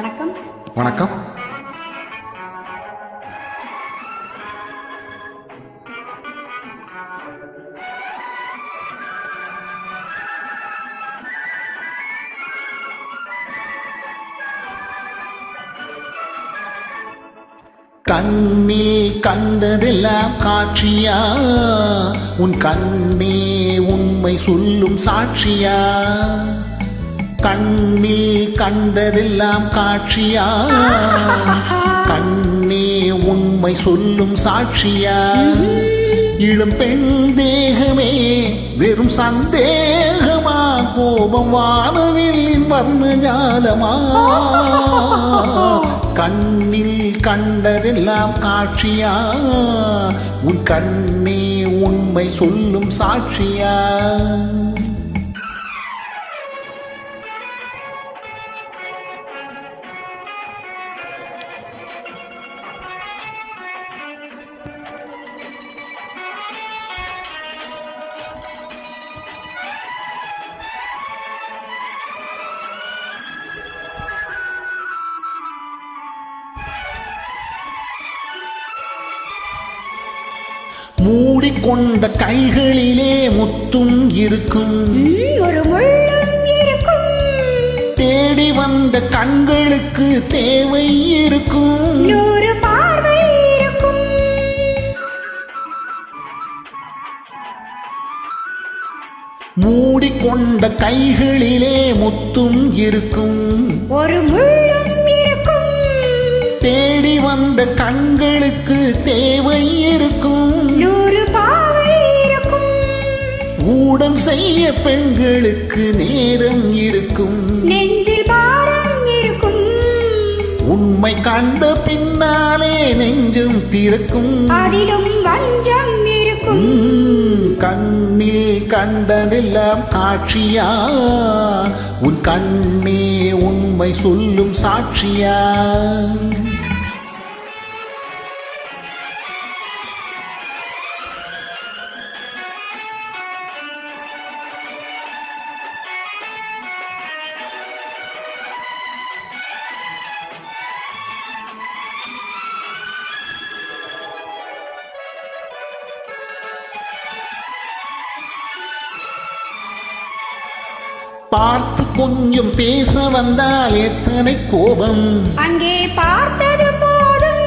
வணக்கம். வணக்கம். கண்ணில் கண்டதெல்லாம் காட்சியா? உன் கண்ணே உண்மை சொல்லும் சாட்சியா? கண்ணில் கண்டதெல்லாம் காட்சியா? கண்ணே உண்மை சொல்லும் சாட்சியா? இளம் பெண் தேகமே வெறும் சந்தேகமா? கோபம் வானவில்லின் வர்ண ஜாலமா? கண்ணில் கண்டதெல்லாம் காட்சியா? உன் கண்ணே உண்மை சொல்லும் சாட்சியா? மூடிக்கொண்ட கைகளிலே முத்தும் இருக்கும். ஒரு முள்ளும் இருக்கும். தேடி வந்த கண்களுக்கு தேவை இருக்கும். நூறு பார்வை இருக்கும். மூடிக்கொண்ட கைகளிலே முத்தும் இருக்கும். ஒரு முள்ளும் இருக்கும். தேடி வந்த கண்களுக்கு தேவை இருக்கும். நூறு பாவை இருக்கும். ஊடன் செய்ய பெண்களுக்கு நேரம் இருக்கும். நெஞ்சில் பாரம் இருக்கும். உண்மை கண்ட பின்னாலே நெஞ்சம் திறக்கும். அதிலும் வஞ்சம் இருக்கும். கண்ணில் கண்டதெல்லாம் காட்சியா? உன் கண்ணே உண்மை சொல்லும் சாட்சியா? பார்த்து கொஞ்சம் பேச வந்தால் எத்தனை கோபம்? அங்கே பார்த்தது போதும்.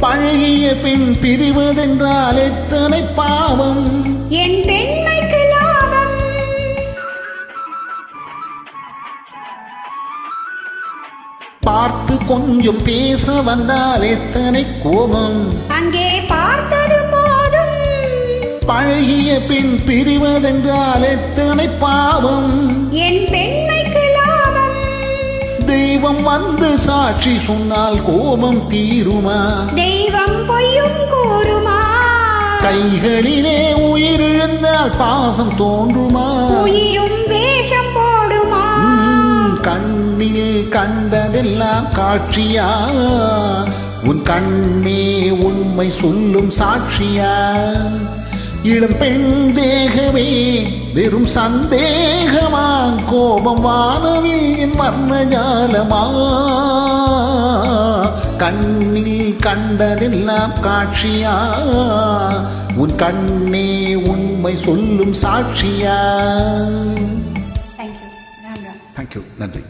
பழகிய பின் பிரிவதென்றால் எத்தனை பாவம்? என் பெண்மைக்கு லாபம். பார்த்து கொஞ்சம் பேச வந்தால் எத்தனை கோபம்? அங்கே பார்த்தது போதும். பழகிய பின் பிரிவதென்றால் எத்தனை பாவம்? என் பெண்மைக்கு லாபம். தெய்வம் வந்து சாட்சி சொன்னால் கோபம் தீருமா? தெய்வம் பொய்யும் கூறுமா? கைகளிலே உயிரிழந்தால் பாசம் தோன்றுமா? உயிரும் வேஷம் போடுமா? கண்ணில் கண்டதெல்லாம் காட்சியா? உன் கண்ணே உண்மை சொல்லும் சாட்சியா? இளம் பெண் தேகமே வெறும் சந்தேகமா கோபம் வானவில் என் வர்ணஜாலமா? கண்ணில் கண்டதெல்லாம் காட்சியா? உன் கண்ணே உண்மை சொல்லும் சாட்சியா? தேங்க்யூ நன்றி.